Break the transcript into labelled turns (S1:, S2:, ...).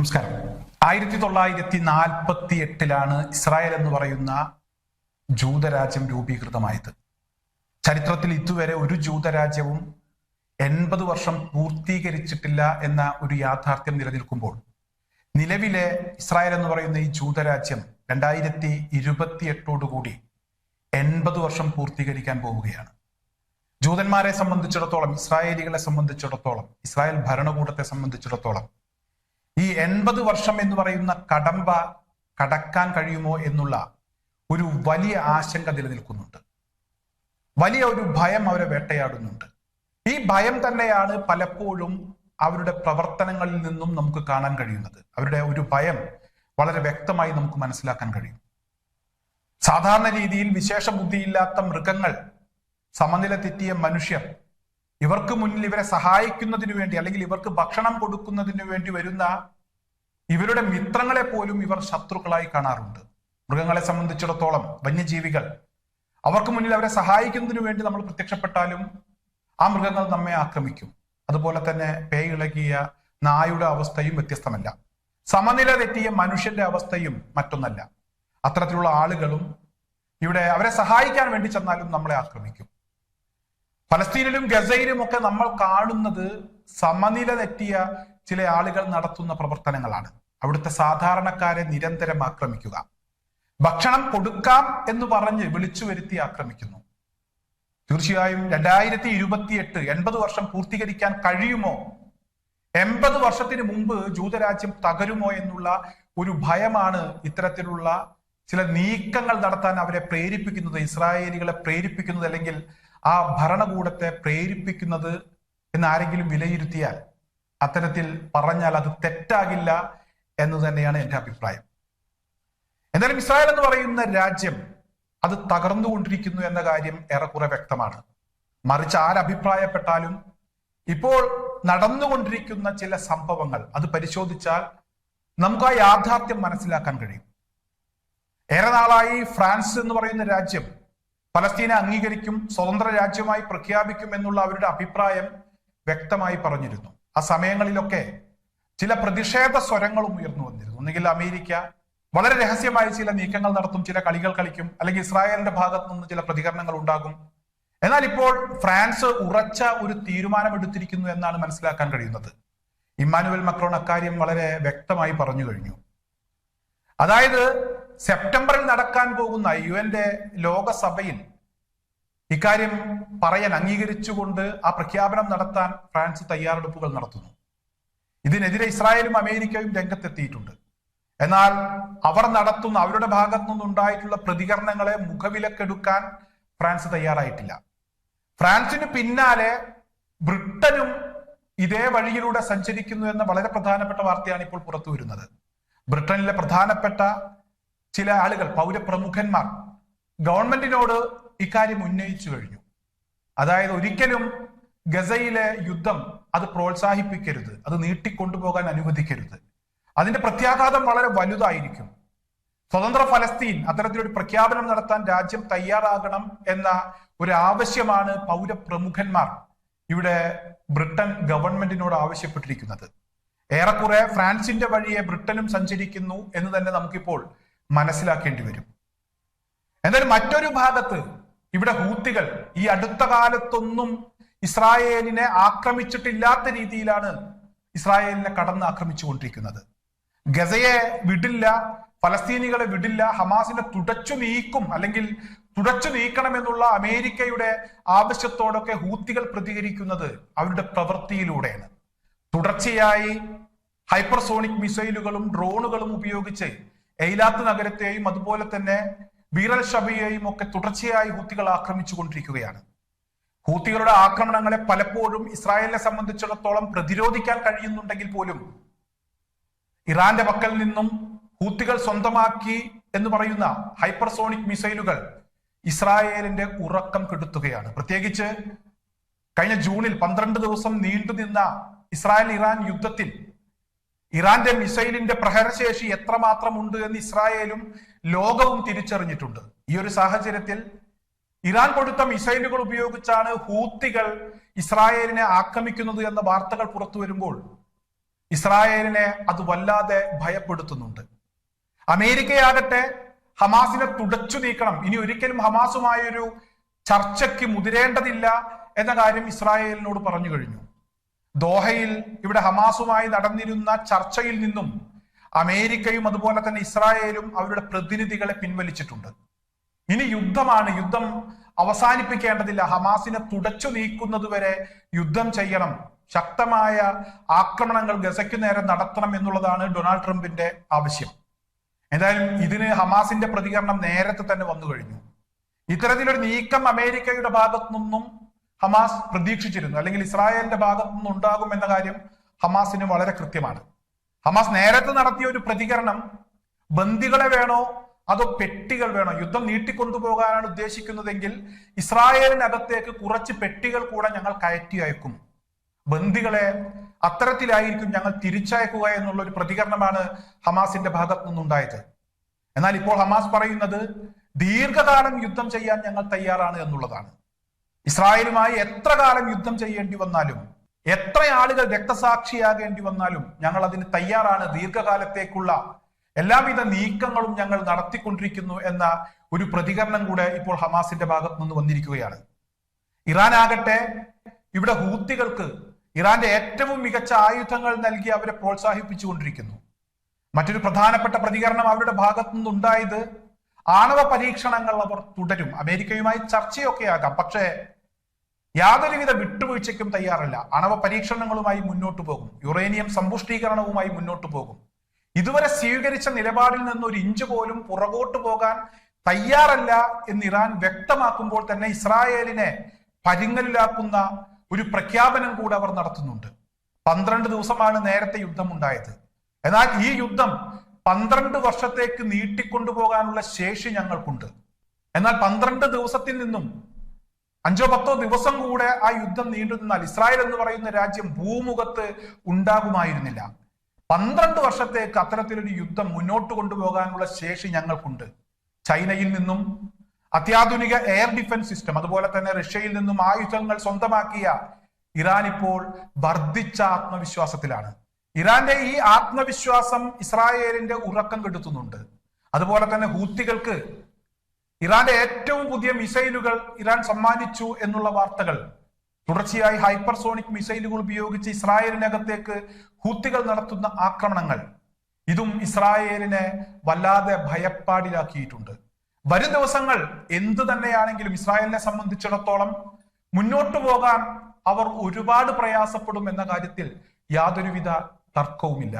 S1: നമസ്കാരം. ആയിരത്തി തൊള്ളായിരത്തി നാൽപ്പത്തി എട്ടിലാണ് ഇസ്രായേൽ എന്ന് പറയുന്ന ജൂതരാജ്യം രൂപീകൃതമായത്. ചരിത്രത്തിൽ ഇതുവരെ ഒരു ജൂതരാജ്യവും എൺപത് വർഷം പൂർത്തീകരിച്ചിട്ടില്ല എന്ന ഒരു യാഥാർത്ഥ്യം നിലനിൽക്കുമ്പോൾ നിലവിലെ ഇസ്രായേൽ എന്ന് പറയുന്ന ഈ ജൂതരാജ്യം രണ്ടായിരത്തി എട്ടോടുകൂടി എൺപത് വർഷം പൂർത്തീകരിക്കാൻ പോവുകയാണ്. ജൂതന്മാരെ സംബന്ധിച്ചിടത്തോളം ഇസ്രായേലികളെ സംബന്ധിച്ചിടത്തോളം ഇസ്രായേൽ ഭരണകൂടത്തെ സംബന്ധിച്ചിടത്തോളം ഈ എൺപത് വർഷം എന്ന് പറയുന്ന കടമ്പ കടക്കാൻ കഴിയുമോ എന്നുള്ള ഒരു വലിയ ആശങ്ക നിലനിൽക്കുന്നുണ്ട്. വലിയ ഒരു ഭയം അവരെ വേട്ടയാടുന്നുണ്ട്. ഈ ഭയം തന്നെയാണ് പലപ്പോഴും അവരുടെ പ്രവർത്തനങ്ങളിൽ നിന്നും നമുക്ക് കാണാൻ കഴിയുന്നത്. അവരുടെ ഒരു ഭയം വളരെ വ്യക്തമായി നമുക്ക് മനസ്സിലാക്കാൻ കഴിയും. സാധാരണ രീതിയിൽ വിശേഷ ബുദ്ധിയില്ലാത്ത മൃഗങ്ങൾ സമനില തെറ്റിയ മനുഷ്യർ ഇവർക്ക് മുന്നിൽ ഇവരെ സഹായിക്കുന്നതിന് വേണ്ടി അല്ലെങ്കിൽ ഇവർക്ക് ഭക്ഷണം കൊടുക്കുന്നതിന് വേണ്ടി വരുന്ന ഇവരുടെ മിത്രങ്ങളെ പോലും ഇവർ ശത്രുക്കളായി കാണാറുണ്ട്. മൃഗങ്ങളെ സംബന്ധിച്ചിടത്തോളം വന്യജീവികൾ. അവർക്ക് മുന്നിൽ അവരെ സഹായിക്കുന്നതിന് വേണ്ടി നമ്മൾ പ്രത്യക്ഷപ്പെട്ടാലും ആ മൃഗങ്ങൾ നമ്മെ ആക്രമിക്കും. അതുപോലെ തന്നെ പേയിളകിയ നായുടെ അവസ്ഥയും വ്യത്യസ്തമല്ല. സമനില തെറ്റിയ മനുഷ്യന്റെ അവസ്ഥയും മറ്റൊന്നല്ല. അത്തരത്തിലുള്ള ആളുകളും ഇവിടെ അവരെ സഹായിക്കാൻ വേണ്ടി ചെന്നാലും നമ്മളെ ആക്രമിക്കും. ഫലസ്തീനിലും ഗസയിലും ഒക്കെ നമ്മൾ കാണുന്നത് സമനില തെറ്റിയ ചില ആളുകൾ നടത്തുന്ന പ്രവർത്തനങ്ങളാണ്. അവിടുത്തെ സാധാരണക്കാരെ നിരന്തരം ആക്രമിക്കുക. ഭക്ഷണം കൊടുക്കാം എന്ന് പറഞ്ഞ് വിളിച്ചു വരുത്തി ആക്രമിക്കുന്നു. തീർച്ചയായും രണ്ടായിരത്തി ഇരുപത്തി എട്ട് എൺപത് വർഷം പൂർത്തീകരിക്കാൻ കഴിയുമോ? എൺപത് വർഷത്തിന് മുമ്പ് ജൂതരാജ്യം തകരുമോ എന്നുള്ള ഒരു ഭയമാണ് ഇത്തരത്തിലുള്ള ചില നീക്കങ്ങൾ നടത്താൻ അവരെ പ്രേരിപ്പിക്കുന്നത് ഇസ്രായേലികളെ പ്രേരിപ്പിക്കുന്നത് അല്ലെങ്കിൽ ആ ഭരണകൂടത്തെ പ്രേരിപ്പിക്കുന്നത് എന്ന് ആരെങ്കിലും വിലയിരുത്തിയാൽ അത്തരത്തിൽ പറഞ്ഞാൽ അത് തെറ്റാകില്ല എന്ന് തന്നെയാണ് എന്റെ അഭിപ്രായം. എന്നാലും ഇസ്രായേൽ എന്ന് പറയുന്ന രാജ്യം അത് തകർന്നുകൊണ്ടിരിക്കുന്നു എന്ന കാര്യം ഏറെക്കുറെ വ്യക്തമാണ്. മറിച്ച് ആരഭിപ്രായപ്പെട്ടാലും ഇപ്പോൾ നടന്നുകൊണ്ടിരിക്കുന്ന ചില സംഭവങ്ങൾ അത് പരിശോധിച്ചാൽ നമുക്ക് ആ യാഥാർത്ഥ്യം മനസ്സിലാക്കാൻ കഴിയും. ഏറെ നാളായി ഫ്രാൻസ് എന്ന് പറയുന്ന രാജ്യം പലസ്തീനെ അംഗീകരിക്കും സ്വതന്ത്ര രാജ്യമായി പ്രഖ്യാപിക്കും എന്നുള്ള അവരുടെ അഭിപ്രായം വ്യക്തമായി പറഞ്ഞിരുന്നു. ആ സമയങ്ങളിലൊക്കെ ചില പ്രതിഷേധ സ്വരങ്ങളും ഉയർന്നു വന്നിരുന്നു. ഒന്നുകിൽ അമേരിക്ക വളരെ രഹസ്യമായ ചില നീക്കങ്ങൾ നടത്തും ചില കളികൾ കളിക്കും അല്ലെങ്കിൽ ഇസ്രായേലിന്റെ ഭാഗത്തു നിന്ന് ചില പ്രതികരണങ്ങൾ ഉണ്ടാകും. എന്നാൽ ഇപ്പോൾ ഫ്രാൻസ് ഉറച്ച ഒരു തീരുമാനമെടുത്തിരിക്കുന്നു എന്നാണ് മനസ്സിലാക്കാൻ കഴിയുന്നത്. ഇമ്മാനുവൽ മക്രോൺ അക്കാര്യം വളരെ വ്യക്തമായി പറഞ്ഞു കഴിഞ്ഞു. അതായത് സെപ്റ്റംബറിൽ നടക്കാൻ പോകുന്ന യു എന്റെ ലോകസഭയിൽ ഇക്കാര്യം പറയാൻ അംഗീകരിച്ചുകൊണ്ട് ആ പ്രഖ്യാപനം നടത്താൻ ഫ്രാൻസ് തയ്യാറെടുപ്പുകൾ നടത്തുന്നു. ഇതിനെതിരെ ഇസ്രായേലും അമേരിക്കയും രംഗത്തെത്തിയിട്ടുണ്ട്. എന്നാൽ അവർ നടത്തുന്ന അവരുടെ ഭാഗത്തു നിന്നുണ്ടായിട്ടുള്ള പ്രതികരണങ്ങളെ മുഖവിലക്കെടുക്കാൻ ഫ്രാൻസ് തയ്യാറായിട്ടില്ല. ഫ്രാൻസിന് പിന്നാലെ ബ്രിട്ടനും ഇതേ വഴിയിലൂടെ സഞ്ചരിക്കുന്നു എന്ന വളരെ പ്രധാനപ്പെട്ട വാർത്തയാണ് ഇപ്പോൾ പുറത്തു വരുന്നത് ബ്രിട്ടനിലെ പ്രധാനപ്പെട്ട ചില ആളുകൾ പൗരപ്രമുഖന്മാർ ഗവൺമെന്റിനോട് ഇക്കാര്യം ഉന്നയിച്ചു കഴിഞ്ഞു. അതായത് ഒരിക്കലും ഗസയിലെ യുദ്ധം അത് പ്രോത്സാഹിപ്പിക്കരുത് അത് നീട്ടിക്കൊണ്ടുപോകാൻ അനുവദിക്കരുത്. അതിന്റെ പ്രത്യാഘാതം വളരെ വലുതായിരിക്കും. സ്വതന്ത്ര ഫലസ്തീൻ അത്തരത്തിലൊരു പ്രഖ്യാപനം നടത്താൻ രാജ്യം തയ്യാറാകണം എന്ന ഒരു ആവശ്യമാണ് പൗരപ്രമുഖന്മാർ ഇവിടെ ബ്രിട്ടൻ ഗവൺമെന്റിനോട് ആവശ്യപ്പെട്ടിരിക്കുന്നത്. ഏറെക്കുറെ ഫ്രാൻസിന്റെ വഴിയെ ബ്രിട്ടനും സഞ്ചരിക്കുന്നു എന്ന് തന്നെ നമുക്കിപ്പോൾ മനസ്സിലാക്കേണ്ടി വരും. എന്നാൽ മറ്റൊരു ഭാഗത്ത് ഇവിടെ ഹൂത്തികൾ ഈ അടുത്ത കാലത്തൊന്നും ഇസ്രായേലിനെ ആക്രമിച്ചിട്ടില്ലാത്ത രീതിയിലാണ് ഇസ്രായേലിനെ കടന്ന് ആക്രമിച്ചുകൊണ്ടിരിക്കുന്നത്. ഗസയെ വിടില്ല ഫലസ്തീനികളെ വിടില്ല ഹമാസിനെ തുടച്ചു നീക്കും അല്ലെങ്കിൽ തുടച്ചു നീക്കണമെന്നുള്ള അമേരിക്കയുടെ ആവശ്യത്തോടൊക്കെ ഹൂത്തികൾ പ്രതികരിക്കുന്നത് അവരുടെ പ്രവൃത്തിയിലൂടെയാണ്. തുടർച്ചയായി ഹൈപ്പർസോണിക് മിസൈലുകളും ഡ്രോണുകളും ഉപയോഗിച്ച് എയ്ലാത്ത് നഗരത്തെയും അതുപോലെ തന്നെ ബീറൽ ഷബിയെയും ഒക്കെ തുടർച്ചയായി ഹൂത്തികൾ ആക്രമിച്ചു കൊണ്ടിരിക്കുകയാണ്. ഹൂത്തികളുടെ ആക്രമണങ്ങളെ പലപ്പോഴും ഇസ്രായേലിനെ സംബന്ധിച്ചിടത്തോളം പ്രതിരോധിക്കാൻ കഴിയുന്നുണ്ടെങ്കിൽ പോലും ഇറാന്റെ പക്കൽ നിന്നും ഹൂത്തികൾ സ്വന്തമാക്കി എന്ന് പറയുന്ന ഹൈപ്പർസോണിക് മിസൈലുകൾ ഇസ്രായേലിന്റെ ഉറക്കം കെടുത്തുകയാണ്. പ്രത്യേകിച്ച് കഴിഞ്ഞ ജൂണിൽ പന്ത്രണ്ട് ദിവസം നീണ്ടുനിന്ന ഇസ്രായേൽ ഇറാൻ യുദ്ധത്തിൽ ഇറാന്റെ മിസൈലിന്റെ പ്രഹരശേഷി എത്രമാത്രം ഉണ്ട് എന്ന് ഇസ്രായേലും ലോകവും തിരിച്ചറിഞ്ഞിട്ടുണ്ട്. ഈ ഒരു സാഹചര്യത്തിൽ ഇറാൻ കൊടുത്ത മിസൈലുകൾ ഉപയോഗിച്ചാണ് ഹൂത്തികൾ ഇസ്രായേലിനെ ആക്രമിക്കുന്നത് എന്ന വാർത്തകൾ പുറത്തു വരുമ്പോൾ ഇസ്രായേലിനെ അത് വല്ലാതെ ഭയപ്പെടുത്തുന്നുണ്ട്. അമേരിക്കയാകട്ടെ ഹമാസിനെ തുടച്ചു നീക്കണം. ഇനി ഒരിക്കലും ഹമാസുമായൊരു ചർച്ചയ്ക്ക് മുതിരേണ്ടതില്ല എന്ന കാര്യം ഇസ്രായേലിനോട് പറഞ്ഞു കഴിഞ്ഞു. ദോഹയിൽ ഇവിടെ ഹമാസുമായി നടന്നിരുന്ന ചർച്ചയിൽ നിന്നും അമേരിക്കയും അതുപോലെ തന്നെ ഇസ്രായേലും അവരുടെ പ്രതിനിധികളെ പിൻവലിച്ചിട്ടുണ്ട്. ഇനി യുദ്ധമാണ്. യുദ്ധം അവസാനിപ്പിക്കേണ്ടതില്ല. ഹമാസിനെ തുടച്ചു നീക്കുന്നത് വരെ യുദ്ധം ചെയ്യണം. ശക്തമായ ആക്രമണങ്ങൾ ഗസയ്ക്ക് നേരെ നടത്തണം എന്നുള്ളതാണ് ഡൊണാൾഡ് ട്രംപിന്റെ ആവശ്യം. എന്തായാലും ഇതിന് ഹമാസിന്റെ പ്രതികരണം നേരത്തെ തന്നെ വന്നു കഴിഞ്ഞു ഇത്തരത്തിലൊരു നീക്കം അമേരിക്കയുടെ ഭാഗത്തു നിന്നും ഹമാസ് പ്രതീക്ഷിച്ചിരുന്നു. അല്ലെങ്കിൽ ഇസ്രായേലിന്റെ ഭാഗത്തു നിന്നുണ്ടാകും എന്ന കാര്യം ഹമാസിന് വളരെ കൃത്യമാണ്. ഹമാസ് നേരത്തെ നടത്തിയ ഒരു പ്രതികരണം ബന്ദികളെ വേണോ അതോ പെട്ടികൾ വേണോ? യുദ്ധം നീട്ടിക്കൊണ്ടുപോകാനാണ് ഉദ്ദേശിക്കുന്നതെങ്കിൽ ഇസ്രായേലിനകത്തേക്ക് കുറച്ച് പെട്ടികൾ കൂടെ ഞങ്ങൾ കയറ്റി അയക്കും. ബന്ദികളെ അത്തരത്തിലായിരിക്കും ഞങ്ങൾ തിരിച്ചയക്കുക എന്നുള്ള ഒരു പ്രതികരണമാണ് ഹമാസിന്റെ ഭാഗത്തു നിന്നുണ്ടായത്. എന്നാൽ ഇപ്പോൾ ഹമാസ് പറയുന്നത് ദീർഘകാലം യുദ്ധം ചെയ്യാൻ ഞങ്ങൾ തയ്യാറാണ് എന്നുള്ളതാണ്. ഇസ്രായേലുമായി എത്ര കാലം യുദ്ധം ചെയ്യേണ്ടി വന്നാലും എത്ര ആളുകൾ രക്തസാക്ഷിയാകേണ്ടി വന്നാലും ഞങ്ങൾ അതിന് തയ്യാറാണ്. ദീർഘകാലത്തേക്കുള്ള എല്ലാവിധ നീക്കങ്ങളും ഞങ്ങൾ നടത്തിക്കൊണ്ടിരിക്കുന്നു എന്ന ഒരു പ്രതികരണം കൂടെ ഇപ്പോൾ ഹമാസിന്റെ ഭാഗത്ത് നിന്ന് വന്നിരിക്കുകയാണ്. ഇറാൻ ആകട്ടെ ഇവിടെ ഹൂത്തികൾക്ക് ഇറാന്റെ ഏറ്റവും മികച്ച ആയുധങ്ങൾ നൽകി അവരെ പ്രോത്സാഹിപ്പിച്ചുകൊണ്ടിരിക്കുന്നു. മറ്റൊരു പ്രധാനപ്പെട്ട പ്രതികരണം അവരുടെ ഭാഗത്തു നിന്നുണ്ടായത് ആണവ പരീക്ഷണങ്ങൾ അവർ തുടരും. അമേരിക്കയുമായി ചർച്ചയൊക്കെ ആകാം പക്ഷേ യാതൊരുവിധ വിട്ടുവീഴ്ചയ്ക്കും തയ്യാറല്ല. ആണവ പരീക്ഷണങ്ങളുമായി മുന്നോട്ടു പോകും. യുറേനിയം സമ്പുഷ്ടീകരണവുമായി മുന്നോട്ടു പോകും. ഇതുവരെ സ്വീകരിച്ച നിലപാടിൽ നിന്ന് ഒരു ഇഞ്ച് പോലും പുറകോട്ട് പോകാൻ തയ്യാറല്ല എന്ന് ഇറാൻ വ്യക്തമാക്കുമ്പോൾ തന്നെ ഇസ്രായേലിനെ പരിങ്ങലിലാക്കുന്ന ഒരു പ്രഖ്യാപനം കൂടെ അവർ നടത്തുന്നുണ്ട്. പന്ത്രണ്ട് ദിവസമാണ് നേരത്തെ യുദ്ധം ഉണ്ടായത് എന്നാൽ ഈ യുദ്ധം പന്ത്രണ്ട് വർഷത്തേക്ക് നീട്ടിക്കൊണ്ടുപോകാനുള്ള ശേഷി ഞങ്ങൾക്കുണ്ട്. എന്നാൽ പന്ത്രണ്ട് ദിവസത്തിൽ നിന്നും അഞ്ചോ പത്തോ ദിവസം കൂടെ ആ യുദ്ധം നീണ്ടു നിന്നാൽ ഇസ്രായേൽ എന്ന് പറയുന്ന രാജ്യം ഭൂമുഖത്ത് ഉണ്ടാകുമായിരുന്നില്ല. പന്ത്രണ്ട് വർഷത്തേക്ക് അത്തരത്തിലൊരു യുദ്ധം മുന്നോട്ട് കൊണ്ടുപോകാനുള്ള ശേഷി ഞങ്ങൾക്കുണ്ട്. ചൈനയിൽ നിന്നും അത്യാധുനിക എയർ ഡിഫൻസ് സിസ്റ്റം അതുപോലെ തന്നെ റഷ്യയിൽ നിന്നും ആയുധങ്ങൾ സ്വന്തമാക്കിയ ഇറാൻ ഇപ്പോൾ വർദ്ധിച്ച ആത്മവിശ്വാസത്തിലാണ്. ഇറാന്റെ ഈ ആത്മവിശ്വാസം ഇസ്രായേലിന്റെ ഉറക്കം കെടുത്തുന്നുണ്ട്. അതുപോലെ തന്നെ ഹൂത്തികൾക്ക് ഇറാന്റെ ഏറ്റവും പുതിയ മിസൈലുകൾ ഇറാൻ സമ്മാനിച്ചു എന്നുള്ള വാർത്തകൾ. തുടർച്ചയായി ഹൈപ്പർസോണിക് മിസൈലുകൾ ഉപയോഗിച്ച് ഇസ്രായേലിനകത്തേക്ക് ഹൂത്തികൾ നടത്തുന്ന ആക്രമണങ്ങൾ. ഇതും ഇസ്രായേലിനെ വല്ലാതെ ഭയപ്പാടിലാക്കിയിട്ടുണ്ട്. വരും ദിവസങ്ങൾ എന്തു തന്നെയാണെങ്കിലും ഇസ്രായേലിനെ സംബന്ധിച്ചിടത്തോളം മുന്നോട്ടു പോകാൻ അവർ ഒരുപാട് പ്രയാസപ്പെടും എന്ന കാര്യത്തിൽ യാതൊരുവിധ തർക്കവുമില്ല.